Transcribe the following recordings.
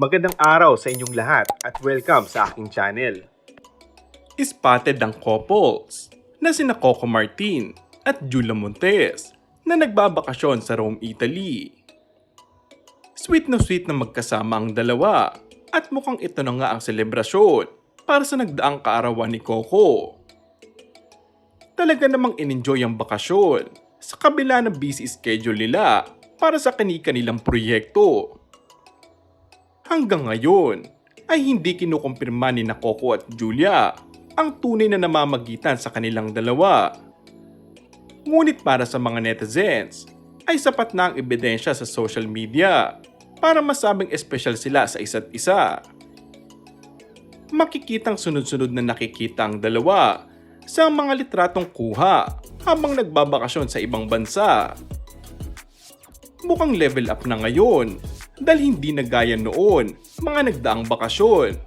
Magandang araw sa inyong lahat at welcome sa aking channel. Spotted ang couples na sina Coco Martin at Julia Montes na nagbabakasyon sa Rome, Italy. Sweet na sweet na magkasama ang dalawa at mukhang ito na nga ang selebrasyon para sa nagdaang kaarawan ni Coco. Talaga namang in-enjoy ang bakasyon sa kabila ng busy schedule nila para sa kani-kanilang proyekto. Hanggang ngayon ay hindi kinukumpirma ni na at Julia ang tunay na namamagitan sa kanilang dalawa. Ngunit para sa mga netizens ay sapat na ang ebidensya sa social media para masabing espesyal sila sa isa't isa. Makikitang sunod-sunod na nakikita ang dalawa sa mga litratong kuha habang nagbabakasyon sa ibang bansa. Mukhang level up na ngayon dahil hindi na gaya noon mga nagdaang bakasyon.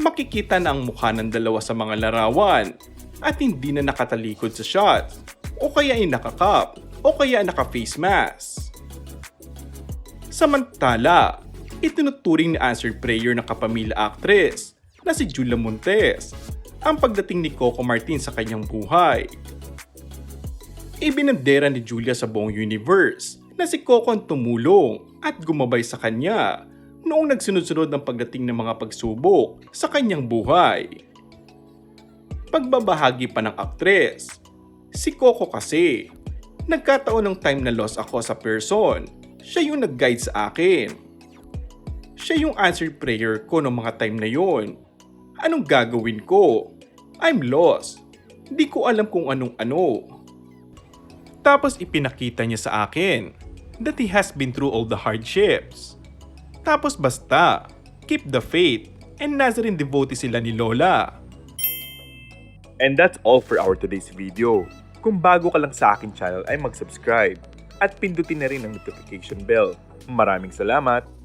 Makikita na ang mukha ng dalawa sa mga larawan at hindi na nakatalikod sa shot o kaya ay nakakap o kaya naka-face mask. Samantala, itinuturing ni answered prayer ng kapamilya actress na si Julia Montes ang pagdating ni Coco Martin sa kanyang buhay. Ibinandera ni Julia sa buong universe na si Coco tumulong at gumabay sa kanya noong nagsunod-sunod ng pagdating ng mga pagsubok sa kanyang buhay. Pagbabahagi pa ng aktres, si Coco kasi, nagkataon ng time na lost ako sa person, siya yung nag-guide sa akin. Siya yung answered prayer ko noong mga time na yon. Anong gagawin ko? I'm lost. Di ko alam kung anong ano. Tapos ipinakita niya sa akin that he has been through all the hardships. Tapos basta, keep the faith and Nazarene devotee sila ni Lola. And that's all for our today's video. Kung bago ka lang sa aking channel ay mag-subscribe at pindutin na rin ang notification bell. Maraming salamat!